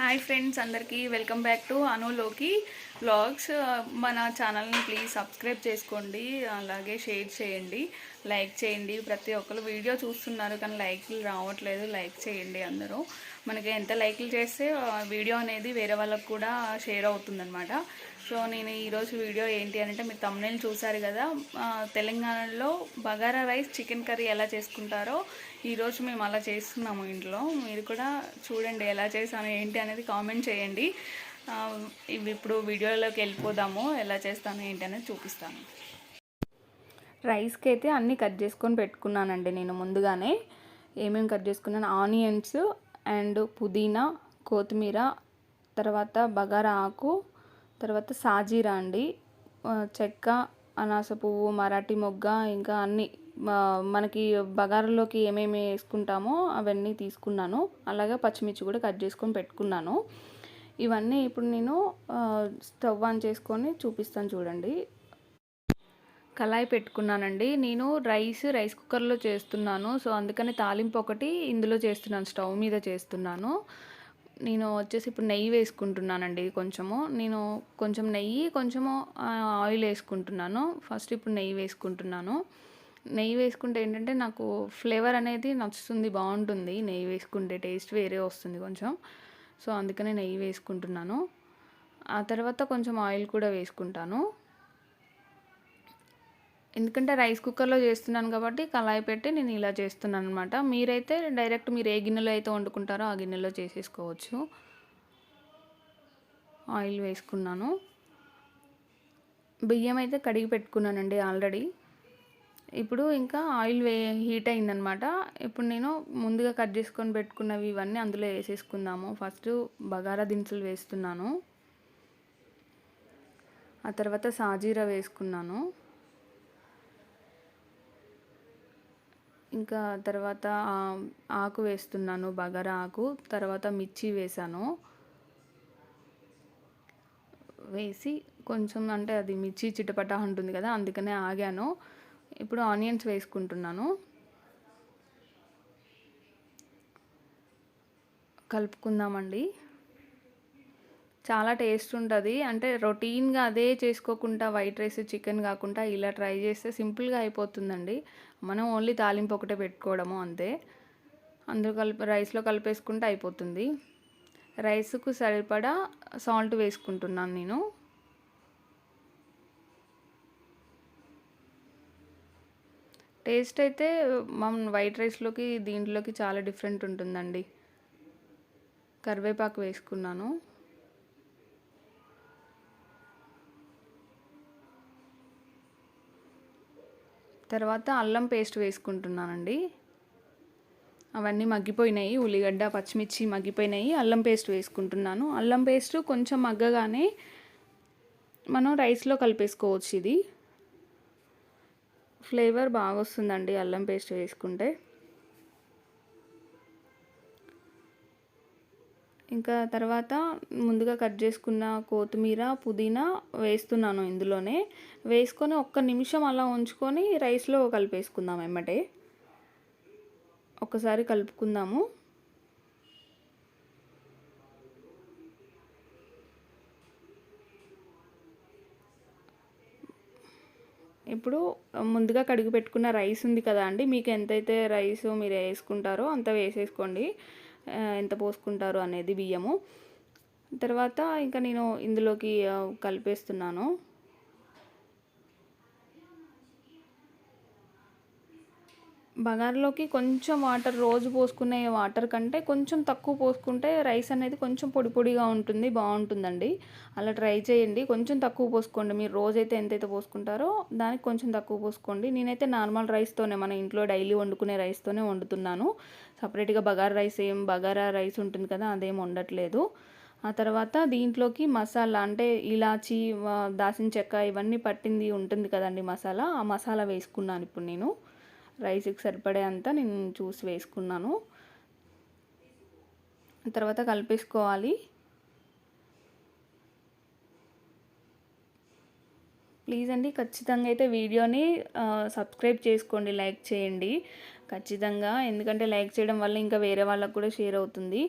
Hi friends అందరికీ welcome back to అనులోకి vlogs మన ఛానల్ని ప్లీజ్ సబ్స్క్రైబ్ చేసుకోండి అలాగే షేర్ చేయండి లైక్ చేయండి. ప్రతి ఒక్కరు వీడియో చూస్తున్నారు కానీ లైక్లు రావట్లేదు లైక్ చేయండి అందరూ. మనకి ఎంత లైక్లు చేస్తే వీడియో అనేది వేరే వాళ్ళకు కూడా షేర్ అవుతుందన్నమాట. సో నేను ఈరోజు వీడియో ఏంటి అంటే మీరు తమ్నేలు చూసారు కదా తెలంగాణలో బగారా రైస్ చికెన్ కర్రీ ఎలా చేసుకుంటారో ఈరోజు మేము అలా చేస్తున్నాము ఇంట్లో. మీరు కూడా చూడండి ఎలా చేసాను ఏంటి అనేది కామెంట్ చేయండి. ఇవి ఇప్పుడు వీడియోలోకి వెళ్ళిపోదాము ఎలా చేస్తాను ఏంటి అనేది చూపిస్తాను. రైస్కి అయితే అన్నీ కట్ చేసుకొని పెట్టుకున్నానండి నేను ముందుగానే. ఏమేమి కట్ చేసుకున్నాను? ఆనియన్స్ అండ్ పుదీనా కొత్తిమీర తర్వాత బగారా ఆకు తర్వాత సాజీరా అండి. చెక్క అనాస పువ్వు మరాఠీ మొగ్గ ఇంకా అన్నీ మనకి బగారాలోకి ఏమేమి వేసుకుంటామో అవన్నీ తీసుకున్నాను. అలాగే పచ్చిమిర్చి కూడా కట్ చేసుకొని పెట్టుకున్నాను. ఇవన్నీ ఇప్పుడు నేను స్టవ్ ఆన్ చేసుకొని చూపిస్తాను చూడండి. కళాయి పెట్టుకున్నానండి. నేను రైస్ రైస్ కుక్కర్లో చేస్తున్నాను. సో అందుకని తాలింపు ఒకటి ఇందులో చేస్తున్నాను స్టవ్ మీద చేస్తున్నాను. నేను వచ్చేసి ఇప్పుడు నెయ్యి వేసుకుంటున్నానండి కొంచెము. నేను కొంచెం నెయ్యి కొంచెము ఆయిల్ వేసుకుంటున్నాను. ఫస్ట్ ఇప్పుడు నెయ్యి వేసుకుంటున్నాను. నెయ్యి వేసుకుంటే ఏంటంటే నాకు ఫ్లేవర్ అనేది నచ్చుతుంది బాగుంటుంది. నెయ్యి వేసుకుంటే టేస్ట్ వేరే వస్తుంది కొంచెం. సో అందుకనే నెయ్యి వేసుకుంటున్నాను. ఆ తర్వాత కొంచెం ఆయిల్ కూడా వేసుకుంటాను. ఎందుకంటే రైస్ కుక్కర్లో చేస్తున్నాను కాబట్టి కళాయి పెట్టి నేను ఇలా చేస్తున్నాను అనమాట మీరైతే డైరెక్ట్ మీరు ఏ గిన్నెలో అయితే వండుకుంటారో ఆ గిన్నెలో చేసేసుకోవచ్చు. ఆయిల్ వేసుకున్నాను. బియ్యం అయితే కడిగి పెట్టుకున్నానండి ఆల్రెడీ. ఇప్పుడు ఇంకా ఆయిల్ వే హీట్ అయిందనమాట ఇప్పుడు నేను ముందుగా కట్ చేసుకొని పెట్టుకున్నవి ఇవన్నీ అందులో వేసేసుకుందాము. ఫస్ట్ బగారా దినుసులు వేస్తున్నాను. ఆ తర్వాత సాజీరా వేసుకున్నాను. ఇంకా తర్వాత ఆకు వేస్తున్నాను బగారా ఆకు. తర్వాత మిర్చి వేసాను. వేసి కొంచెం అంటే అది మిర్చి చిటపట ఉంటుంది కదా అందుకనే ఆగాను. ఇప్పుడు ఆనియన్స్ వేసుకుంటున్నాను. కలుపుకుందామండి. చాలా టేస్ట్ ఉంటుంది. అంటే రొటీన్గా అదే చేసుకోకుండా వైట్ రైస్ చికెన్ కాకుండా ఇలా ట్రై చేస్తే సింపుల్గా అయిపోతుందండి. మనం ఓన్లీ తాలింపు ఒకటే పెట్టుకోవడము అంతే. అందులో కలిపి రైస్లో కలిపేసుకుంటే అయిపోతుంది. రైస్కు సరిపడా సాల్ట్ వేసుకుంటున్నాను నేను. టేస్ట్ అయితే మనం వైట్ రైస్లోకి దీంట్లోకి చాలా డిఫరెంట్ ఉంటుందండి. కరివేపాకు వేసుకున్నాను. తర్వాత అల్లం పేస్ట్ వేసుకుంటున్నానండి. అవన్నీ మగ్గిపోయినాయి ఉల్లిగడ్డ పచ్చిమిర్చి మగ్గిపోయినాయి అల్లం పేస్ట్ వేసుకుంటున్నాను. అల్లం పేస్ట్ కొంచెం మగ్గగానే మనం రైస్లో కలిపేసుకోవచ్చు ఇది. ఫ్లేవర్ బాగా వస్తుందండి అల్లం పేస్ట్ వేసుకుంటే. ఇంకా తర్వాత ముందుగా కట్ చేసుకున్న కొత్తిమీర పుదీనా వేస్తున్నాను ఇందులోనే. వేసుకొని ఒక్క నిమిషం అలా ఉంచుకొని రైస్లో కలిపేసుకుందాం ఎమ్మటే. ఒకసారి కలుపుకుందాము. ఇప్పుడు ముందుగా కడిగి పెట్టుకున్న రైస్ ఉంది కదా అండి మీకు ఎంతైతే రైస్ మీరు వేసుకుంటారో అంత వేసేసుకోండి. ఎంత పోసుకుంటారు అనేది బియ్యము. తర్వాత ఇంకా నేను ఇందులోకి కలిపేస్తున్నాను. బగార్లోకి కొంచెం వాటర్ రోజు పోసుకునే వాటర్ కంటే కొంచెం తక్కువ పోసుకుంటే రైస్ అనేది కొంచెం పొడి పొడిగా ఉంటుంది బాగుంటుందండి. అలా ట్రై చేయండి. కొంచెం తక్కువ పోసుకోండి. మీరు రోజైతే ఎంతైతే పోసుకుంటారో దానికి కొంచెం తక్కువ పోసుకోండి. నేనైతే నార్మల్ రైస్తోనే మన ఇంట్లో డైలీ వండుకునే రైస్తోనే వండుతున్నాను. సపరేట్గా బగారా రైస్ ఏం బగారా రైస్ ఉంటుంది కదా అదేం వండట్లేదు. ఆ తర్వాత దీంట్లోకి మసాలా అంటే ఇలాచి దాసిన చెక్క ఇవన్నీ పట్టింది ఉంటుంది కదండి మసాలా. ఆ మసాలా వేసుకున్నాను ఇప్పుడు నేను. రైస్కి సరిపడే అంతా నేను చూసి వేసుకున్నాను. తర్వాత కలిపేసుకోవాలి. ప్లీజ్ అండి ఖచ్చితంగా అయితే వీడియోని సబ్స్క్రైబ్ చేసుకోండి లైక్ చేయండి. ఖచ్చితంగా ఎందుకంటే లైక్ చేయడం వల్ల ఇంకా వేరే వాళ్ళకు కూడా షేర్ అవుతుంది.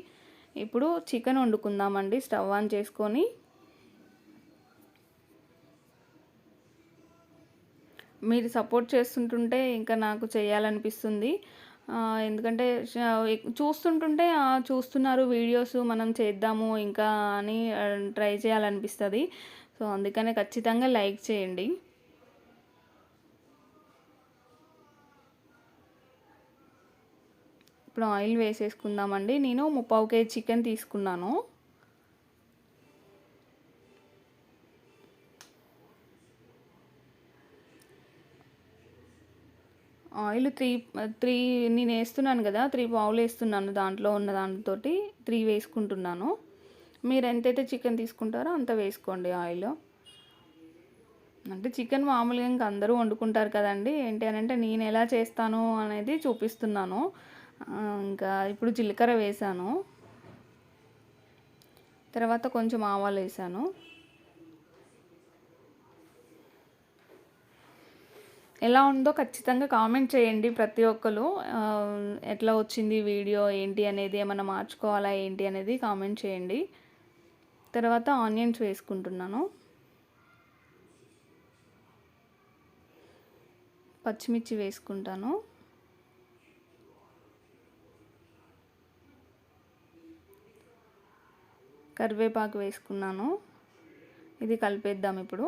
ఇప్పుడు చికెన్ వండుకుందామండి స్టవ్ ఆన్ చేసుకొని. మీరు సపోర్ట్ చేస్తుంటుంటే ఇంకా నాకు చేయాలనిపిస్తుంది. ఎందుకంటే చూస్తుంటుంటే చూస్తున్నారు వీడియోస్ మనం చేద్దాము ఇంకా అని ట్రై చేయాలనిపిస్తుంది. సో అందుకనే ఖచ్చితంగా లైక్ చేయండి. ఇప్పుడు ఆయిల్ వేసేసుకుందామండి. నేను ముప్పావు కేజీ చికెన్ తీసుకున్నాను. ఆయిల్ త్రీ త్రీ నేను వేస్తున్నాను కదా త్రీ పావులు వేస్తున్నాను దాంట్లో ఉన్న దానితోటి త్రీ వేసుకుంటున్నాను. మీరు ఎంతైతే చికెన్ తీసుకుంటారో అంత వేసుకోండి ఆయిల్. అంటే చికెన్ మామూలుగా ఇంకా అందరూ వండుకుంటారు కదండి. ఏంటి అని అంటే నేను ఎలా చేస్తాను అనేది చూపిస్తున్నాను. ఇంకా ఇప్పుడు జీలకర్ర వేసాను. తర్వాత కొంచెం ఆవాలు వేసాను. ఎలా ఉందో ఖచ్చితంగా కామెంట్ చేయండి ప్రతి ఒక్కరు. ఎట్లా వచ్చింది వీడియో ఏంటి అనేది ఏమైనా మార్చుకోవాలా ఏంటి అనేది కామెంట్ చేయండి. తర్వాత ఆనియన్స్ వేసుకుంటున్నాను. పచ్చిమిర్చి వేసుకుంటాను. కరివేపాకు వేసుకున్నాను. ఇది కలిపేద్దాం ఇప్పుడు.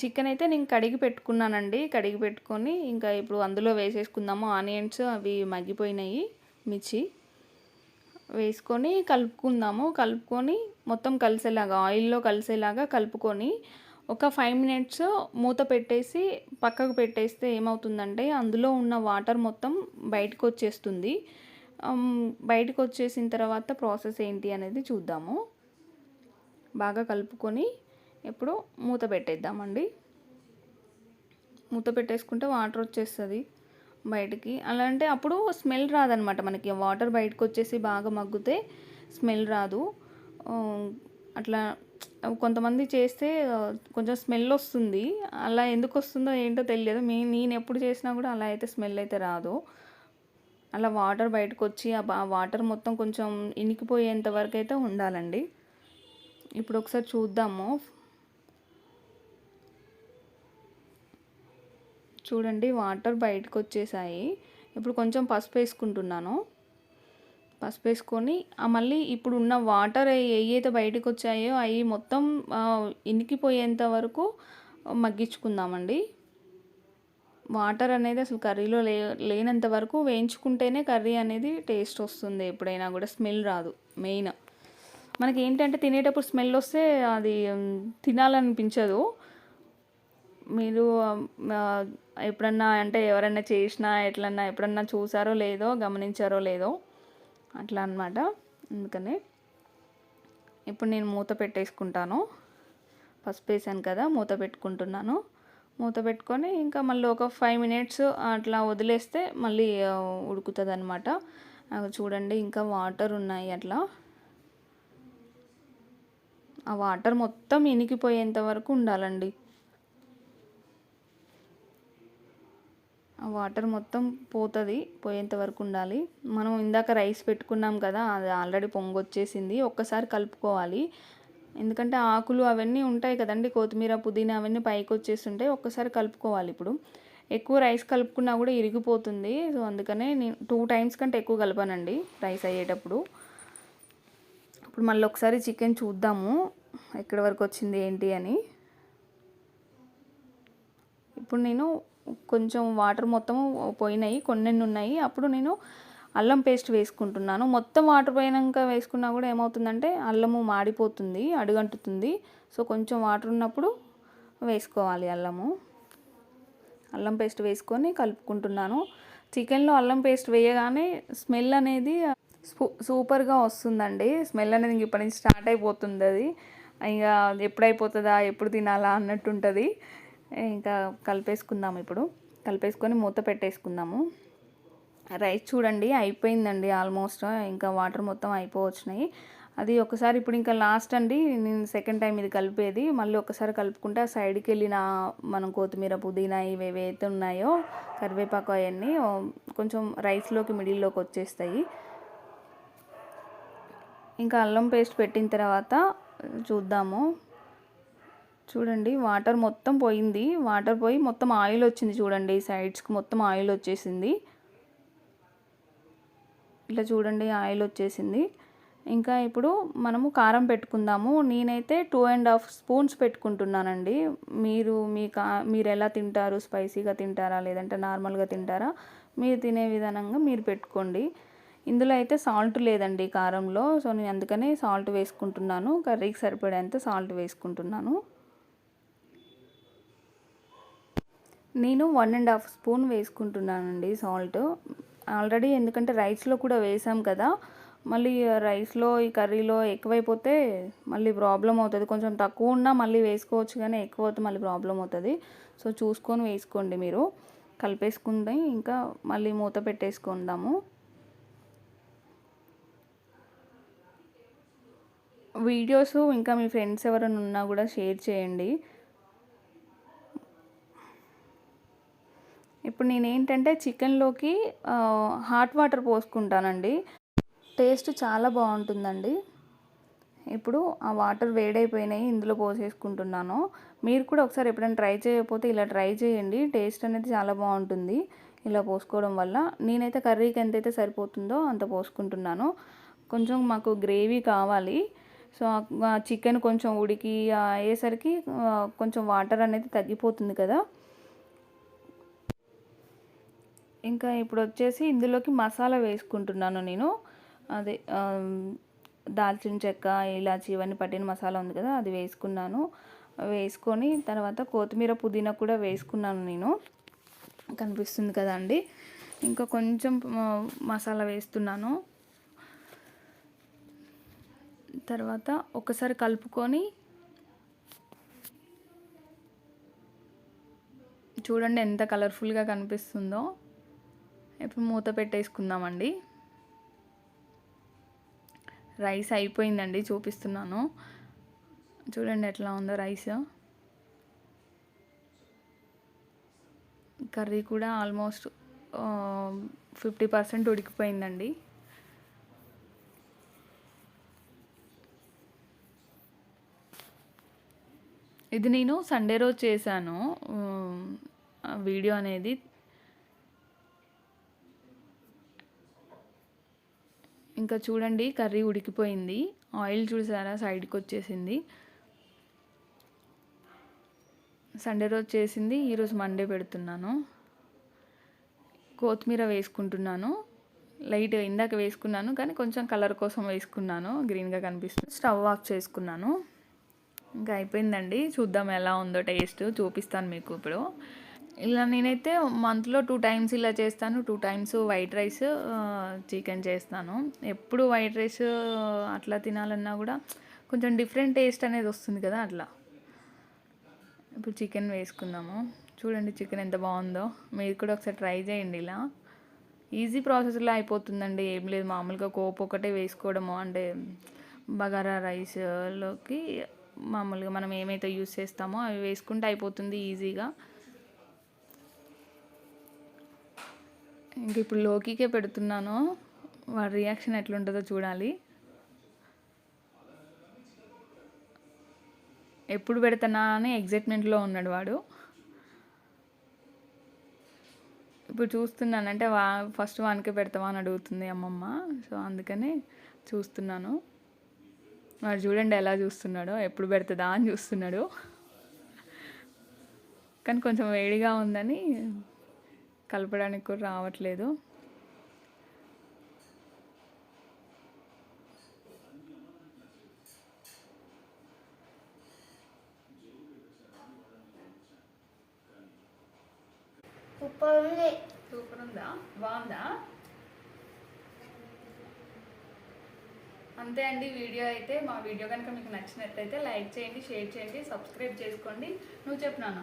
చికెన్ అయితే నేను కడిగి పెట్టుకున్నానండి. కడిగి పెట్టుకొని ఇంకా ఇప్పుడు అందులో వేసేసుకుందాము. ఆనియన్స్ అవి మగ్గిపోయినాయి మిర్చి. వేసుకొని కలుపుకుందాము. కలుపుకొని మొత్తం కలిసేలాగా ఆయిల్లో కలిసేలాగా కలుపుకొని ఒక ఫైవ్ మినిట్స్ మూత పెట్టేసి పక్కకు పెట్టేస్తే ఏమవుతుందంటే అందులో ఉన్న వాటర్ మొత్తం బయటకు వచ్చేస్తుంది. బయటకు వచ్చేసిన తర్వాత ప్రాసెస్ ఏంటి అనేది చూద్దాము. బాగా కలుపుకొని ఇప్పుడు మూత పెట్టేద్దామండి. మూత పెట్టేసుకుంటే వాటర్ వచ్చేస్తుంది బయటికి. అలా అంటే అప్పుడు స్మెల్ రాదనమాట మనకి. వాటర్ బయటకు వచ్చేసి బాగా మగ్గితే స్మెల్ రాదు. అట్లా కొంతమంది చేస్తే కొంచెం స్మెల్ వస్తుంది. అలా ఎందుకు వస్తుందో ఏంటో తెలియదు. మీ నేను ఎప్పుడు చేసినా కూడా అలా అయితే స్మెల్ అయితే రాదు. అలా వాటర్ బయటకు వచ్చి ఆ వాటర్ మొత్తం కొంచెం ఇనికిపోయేంత వరకు అయితే ఉండాలండి. ఇప్పుడు ఒకసారి చూద్దాము. చూడండి వాటర్ బయటకు వచ్చేసాయి ఇప్పుడు కొంచెం పసుపు వేసుకుంటున్నాను పసుపు వేసుకొని మళ్ళీ ఇప్పుడు ఉన్న వాటర్ ఏవైతే బయటకు వచ్చాయో అవి మొత్తం ఇనికిపోయేంత వరకు మగ్గించుకుందామండి. వాటర్ అనేది అసలు కర్రీలో లే లేనంత వరకు వేయించుకుంటేనే కర్రీ అనేది టేస్ట్ వస్తుంది. ఎప్పుడైనా కూడా స్మెల్ రాదు మెయిన్. మనకి ఏంటంటే తినేటప్పుడు స్మెల్ వస్తే అది తినాలనిపించదు. మీరు ఎప్పుడన్నా అంటే ఎవరైనా చేసినా ఎట్లన్నా ఎప్పుడన్నా చూసారో లేదో గమనించారో లేదో అట్లా అన్నమాట. అందుకని ఇప్పుడు నేను మూత పెట్టేసుకుంటాను. పసుపు వేసాను కదా మూత పెట్టుకుంటున్నాను. మూత పెట్టుకొని ఇంకా మళ్ళీ ఒక ఫైవ్ మినిట్స్ అట్లా వదిలేస్తే మళ్ళీ ఉడుకుతుంది అనమాట చూడండి ఇంకా వాటర్ ఉన్నాయి అట్లా. ఆ వాటర్ మొత్తం ఇనికిపోయేంత వరకు ఉండాలండి. వాటర్ మొత్తం పోతుంది పోయేంత వరకు ఉండాలి. మనం ఇందాక రైస్ పెట్టుకున్నాం కదా అది ఆల్రెడీ పొంగొచ్చేసింది ఒక్కసారి కలుపుకోవాలి. ఎందుకంటే ఆకులు అవన్నీ ఉంటాయి కదండి కొత్తిమీర పుదీనా అవన్నీ పైకి వచ్చేస్తుంటాయి ఒక్కసారి కలుపుకోవాలి ఇప్పుడు. ఎక్కువ రైస్ కలుపుకున్నా కూడా ఇరిగిపోతుంది సో అందుకనే నేను టూ టైమ్స్ కంటే ఎక్కువ కలపానండి రైస్ అయ్యేటప్పుడు. ఇప్పుడు మళ్ళీ ఒకసారి చికెన్ చూద్దాము ఎక్కడి వరకు వచ్చింది ఏంటి అని. ఇప్పుడు నేను కొంచెం వాటర్ మొత్తం పోయినాయి కొన్ని ఉన్నాయి అప్పుడు నేను అల్లం పేస్ట్ వేసుకుంటున్నాను. మొత్తం వాటర్ పోయినాక వేసుకున్నా కూడా ఏమవుతుందంటే అల్లము మాడిపోతుంది అడుగంటుతుంది. సో కొంచెం వాటర్ ఉన్నప్పుడు వేసుకోవాలి అల్లము. అల్లం పేస్ట్ వేసుకొని కలుపుకుంటున్నాను. చికెన్లో అల్లం పేస్ట్ వేయగానే స్మెల్ అనేది సూ- సూపర్గా వస్తుందండి. స్మెల్ అనేది ఇంక ఇప్పటి నుంచి స్టార్ట్ అయిపోతుంది అది ఇంకా ఎప్పుడు అయిపోతుందా ఎప్పుడు తినాలా అన్నట్టు ఉంటుంది ఇంకా కలిపేసుకుందాము ఇప్పుడు. కలిపేసుకొని మూత పెట్టేసుకుందాము. రైస్ చూడండి అయిపోయిందండి ఆల్మోస్ట్. ఇంకా వాటర్ మొత్తం అయిపోవచ్చినాయి. అది ఒకసారి ఇప్పుడు ఇంకా లాస్ట్ అండి నేను సెకండ్ టైం ఇది కలిపేది. మళ్ళీ ఒకసారి కలుపుకుంటే ఆ సైడ్కి వెళ్ళిన మనం కొత్తిమీర పుదీనా ఇవి ఏవైతే ఉన్నాయో కరివేపాకు అవన్నీ కొంచెం రైస్లోకి మిడిల్లోకి వచ్చేస్తాయి. ఇంకా అల్లం పేస్ట్ పెట్టిన తర్వాత చూద్దాము. చూడండి వాటర్ మొత్తం పోయింది. వాటర్ పోయి మొత్తం ఆయిల్ వచ్చింది చూడండి సైడ్స్కి మొత్తం ఆయిల్ వచ్చేసింది. ఇట్లా చూడండి ఆయిల్ వచ్చేసింది. ఇంకా ఇప్పుడు మనము కారం పెట్టుకుందాము. నేనైతే టూ అండ్ హాఫ్ స్పూన్స్ పెట్టుకుంటున్నానండి. మీరు మీ కా మీరు ఎలా తింటారు? స్పైసీగా తింటారా? లేదంటే నార్మల్గా తింటారా? మీరు తినే విధానంగా మీరు పెట్టుకోండి. ఇందులో అయితే సాల్ట్ లేదండి కారంలో. సో నేను అందుకనే సాల్ట్ వేసుకుంటున్నాను. కర్రీకి సరిపడేంత సాల్ట్ వేసుకుంటున్నాను. నేను వన్ అండ్ హాఫ్ స్పూన్ వేసుకుంటున్నానండి సాల్ట్. ఆల్రెడీ ఎందుకంటే రైస్లో కూడా వేసాం కదా మళ్ళీ రైస్లో ఈ కర్రీలో ఎక్కువైపోతే మళ్ళీ ప్రాబ్లం అవుతుంది. కొంచెం తక్కువ ఉన్నా మళ్ళీ వేసుకోవచ్చు కానీ ఎక్కువ అవుతే మళ్ళీ ప్రాబ్లం అవుతుంది. సో చూసుకొని వేసుకోండి మీరు. కలిపేసుకుంటే ఇంకా మళ్ళీ మూత పెట్టేసుకుందాము. వీడియోస్ ఇంకా మీ ఫ్రెండ్స్ ఎవరైనా ఉన్నా కూడా షేర్ చేయండి. నేను ఏంటంటే చికెన్లోకి హాట్ వాటర్ పోసుకుంటానండి. టేస్ట్ చాలా బాగుంటుందండి. ఇప్పుడు ఆ వాటర్ వేడైపోయినాయి ఇందులో పోసేసుకుంటున్నాను. మీరు కూడా ఒకసారి ఎప్పుడైనా ట్రై చేయకపోతే ఇలా ట్రై చేయండి. టేస్ట్ అనేది చాలా బాగుంటుంది ఇలా పోసుకోవడం వల్ల. నేనైతే కర్రీకి ఎంతైతే సరిపోతుందో అంత పోసుకుంటున్నాను. కొంచెం మాకు గ్రేవీ కావాలి. సో చికెన్ కొంచెం ఉడికి అయ్యేసరికి కొంచెం వాటర్ అనేది తగ్గిపోతుంది కదా. ఇంకా ఇప్పుడు వచ్చేసి ఇందులోకి మసాలా వేసుకుంటున్నాను నేను. అదే దాల్చిన చెక్క ఇలాచి ఇవన్నీ పట్టిన మసాలా ఉంది కదా అది వేసుకున్నాను. వేసుకొని తర్వాత కొత్తిమీర పుదీనా కూడా వేసుకున్నాను నేను. కనిపిస్తుంది కదండి ఇంకా కొంచెం మసాలా వేస్తున్నాను. తర్వాత ఒకసారి కలుపుకొని చూడండి ఎంత కలర్ఫుల్గా కనిపిస్తుందో. ఇప్పుడు మూత పెట్టేసుకుందామండి. రైస్ అయిపోయిందండి చూపిస్తున్నాను. చూడండి ఎట్లా ఉందో రైస్. కర్రీ కూడా ఆల్మోస్ట్ ఫిఫ్టీ పర్సెంట్ ఉడికిపోయిందండి. ఇది నేను సండే రోజు చేశాను వీడియో అనేది ఇంకా చూడండి కర్రీ ఉడికిపోయింది. ఆయిల్ చూసారా సైడ్కి వచ్చేసింది సండే రోజు చేసింది ఈరోజు మండే పెడుతున్నాను. కొత్తిమీర వేసుకుంటున్నాను. లైట్ ఇందాక వేసుకున్నాను కానీ కొంచెం కలర్ కోసం వేసుకున్నాను. గ్రీన్గా కనిపిస్తుంది. స్టవ్ ఆఫ్ చేసుకున్నాను. ఇంకా అయిపోయిందండి. చూద్దాం ఎలా ఉందో టేస్ట్ చూపిస్తాను మీకు ఇప్పుడు. ఇలా నేనైతే మంత్లో టూ టైమ్స్ ఇలా చేస్తాను. Two times white rice chicken చేస్తాను. ఎప్పుడు వైట్ రైస్ అట్లా తినాలన్నా కూడా కొంచెం డిఫరెంట్ టేస్ట్ అనేది వస్తుంది కదా అట్లా. ఇప్పుడు చికెన్ వేసుకుందాము. చూడండి చికెన్ ఎంత బాగుందో. మీరు కూడా ఒకసారి ట్రై చేయండి ఇలా. ఈజీ ప్రాసెస్లో అయిపోతుందండి. ఏం లేదు మామూలుగా కోపు ఒకటే వేసుకోవడము. అంటే బగారా రైస్లోకి మామూలుగా మనం ఏమైతే యూస్ చేస్తామో అవి వేసుకుంటే అయిపోతుంది ఈజీగా. ఇంక ఇప్పుడు లోకీకే పెడుతున్నాను వాడి రియాక్షన్ ఎట్లుంటుందో చూడాలి. ఎప్పుడు పెడతానా అని ఎగ్జైట్మెంట్లో ఉన్నాడు వాడు. ఇప్పుడు చూస్తున్నానంటే వా ఫస్ట్ వానికే పెడతావా అని అడుగుతుంది అమ్మమ్మ. సో అందుకని చూస్తున్నాను. వాడు చూడండి ఎలా చూస్తున్నాడో ఎప్పుడు పెడుతుందా అని చూస్తున్నాడు. కానీ కొంచెం వేడిగా ఉందని కలపడానికి కూడా రావట్లేదు. సూపర్ ఉంది సూపర్ ఉందా బాగుందా? అంతే అండి వీడియో అయితే మా వీడియో కనుక మీకు నచ్చినట్లయితే లైక్ చేయండి షేర్ చేయండి సబ్స్క్రైబ్ చేసుకోండి. నువ్వు చెప్పు నాన్న.